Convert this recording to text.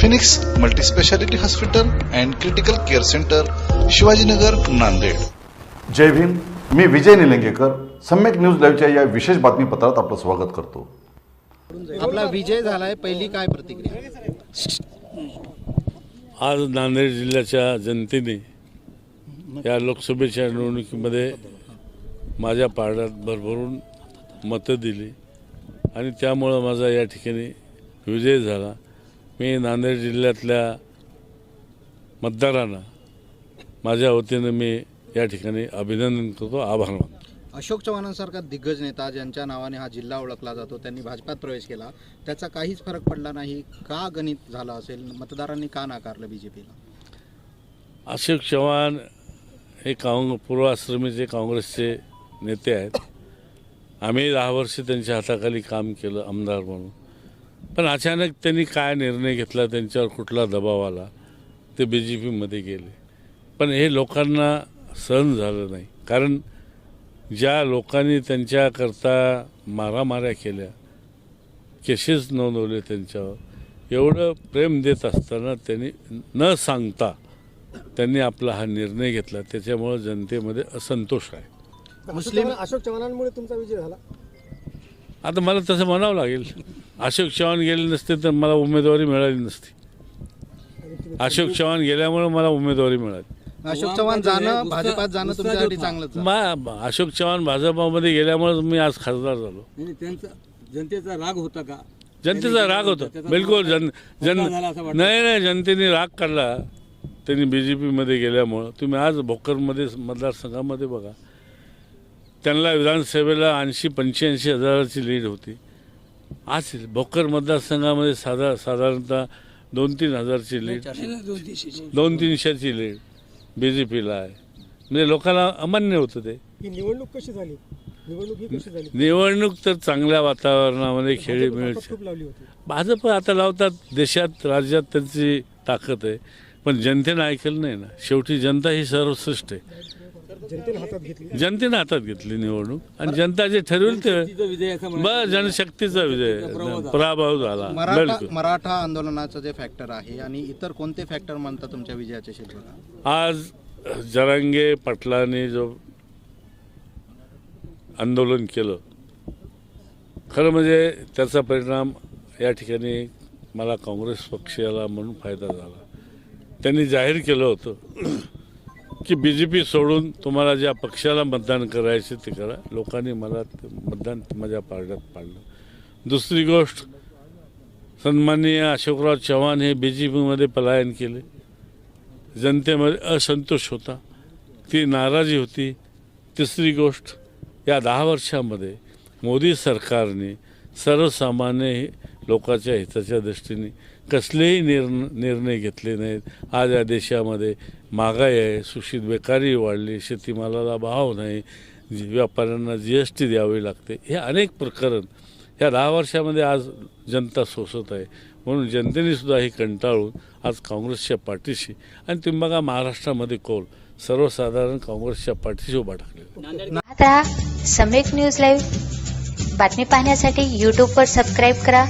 Phoenix multispeciality hospital and critical care centre Shivajinagar Nanded. जय भीम मी Vijay Nilangekar Samyak news लाईव्हच्या या विशेष बातमीपत्रात आपलं स्वागत करतो. आपला विजय झालाय पहिली काय प्रतिक्रिया? आज नांदेड जिल्ह्याच्या जनतेने या लोकसभेच्या निवडणुकीमध्ये माझ्या पारड्यात भरभरून मतं दिली आणि त्यामुळं माझा या ठिकाणी विजय झाला. मी नांदेड जिल्ह्यातल्या मतदारांना माझ्या वतीनं मी या ठिकाणी अभिनंदन करतो आभार मानतो. अशोक चव्हाणांसारखा दिग्गज नेता ज्यांच्या नावाने हा जिल्हा ओळखला जातो त्यांनी भाजपात प्रवेश केला. त्याचा काहीच फरक पडला नाही. का गणित झालं असेल? मतदारांनी का नाकारलं बीजेपीला? अशोक चव्हाण हे काँग पूर्वाश्रमीचे काँग्रेसचे नेते आहेत. आम्ही दहा वर्ष त्यांच्या हाताखाली काम केलं आमदार म्हणून. पण अचानक त्यांनी काय निर्णय घेतला? त्यांच्यावर कुठला दबाव आला? ते बी जे पीमध्ये गेले. पण हे लोकांना सहन झालं नाही. कारण ज्या लोकांनी त्यांच्याकरता मारामाऱ्या केल्या केसेस नोंदवले त्यांच्यावर एवढं प्रेम देत असताना त्यांनी न सांगता त्यांनी आपला हा निर्णय घेतला. त्याच्यामुळं जनतेमध्ये असंतोष आहे. मुस्लिम अशोक चव्हाणांमुळे तुमचा विजय झाला? आता मला तसं म्हणावं लागेल. अशोक चव्हाण गेले नसते तर मला उमेदवारी मिळाली नसती. अशोक चव्हाण गेल्यामुळे मला उमेदवारी मिळाली. अशोक चव्हाण जाणं भाजपात जाणं तुमच्यासाठी चांगलंच झालं. मा अशोक चव्हाण भाजपामध्ये गेल्यामुळे मी आज खासदार झालो. म्हणजे त्यांचा जनतेचा राग होता का? जनतेचा राग होता. बिलकुल जन जन नाही नाही जनतेने राग काढला. त्यांनी बी जे पीमध्ये गेल्यामुळं. तुम्ही आज भोकरमध्ये मतदारसंघामध्ये बघा. त्यांना विधानसभेला ऐंशी पंच्याऐंशी हजाराची लीड होती. आज भोकर मतदारसंघामध्ये साधा साधारणतः दोन तीन हजारची लीड. दोन तीनशेची लीड बी जे पीला आहे. म्हणजे लोकांना अमान्य होतं ते. ही निवडणूक कशी झाली? निवडणूक ही कशी झाली? निवडणूक तर चांगल्या वातावरणामध्ये खेळी मिळू ताकद खूप लावली होती. भाजप आता लावतात देशात राज्यात त्यांची ताकद आहे. पण जनतेनं ऐकलं नाही ना. शेवटी जनता ही सर्वश्रेष्ठ आहे. जनतेने हातात घेतली. जनतेनं हातात घेतली निवडणूक. आणि जनता जे ठरवेल ते बस जनशक्तीचा विजय. पराभव झाला. मराठा बिलकुल. मराठा आंदोलनाचं जे फॅक्टर आहे आणि इतर कोणते फॅक्टर म्हणतात तुमच्या विजयाच्या शिल्पला आज जरांगे पाटलाने जो आंदोलन केलं खरं म्हणजे त्याचा परिणाम या ठिकाणी मला काँग्रेस पक्षाला म्हणून फायदा झाला. त्यांनी जाहीर केलं होतं. की बी जे पी सोडून तुम्हाला ज्या पक्षाला मतदान करायचे ते करा. लोकांनी मला मतदान माझ्या पारड्यात पाडलं. दुसरी गोष्ट सन्माननीय अशोकराव चव्हाण हे बी जे पीमध्ये पलायन केले. जनतेमध्ये असंतोष होता. ती नाराजी होती. तिसरी गोष्ट या दहा वर्षामध्ये मोदी सरकारने सर्वसामान्य लोकांच्या हिताच्या दृष्टीने कसलेही निर्ण निर्णय घेतले नाहीत. आज या देशामध्ये महागाई आहे सुशित बेकारी वाढली शेतीमालाला भाव नाही व्यापाऱ्यांना जी एस टी द्यावी लागते. हे अनेक प्रकरण ह्या दहा वर्षामध्ये आज जनता सोसत आहे. म्हणून जनतेने सुद्धा हे कंटाळून आज काँग्रेसच्या पाठीशी आणि तुम्ही बघा महाराष्ट्रामध्ये कौल सर्वसाधारण काँग्रेसच्या पाठीशी उभा टाकले आता सम्यक न्यूज लाईव्ह बातमी पाहण्यासाठी यूट्यूबवर सबस्क्राईब करा.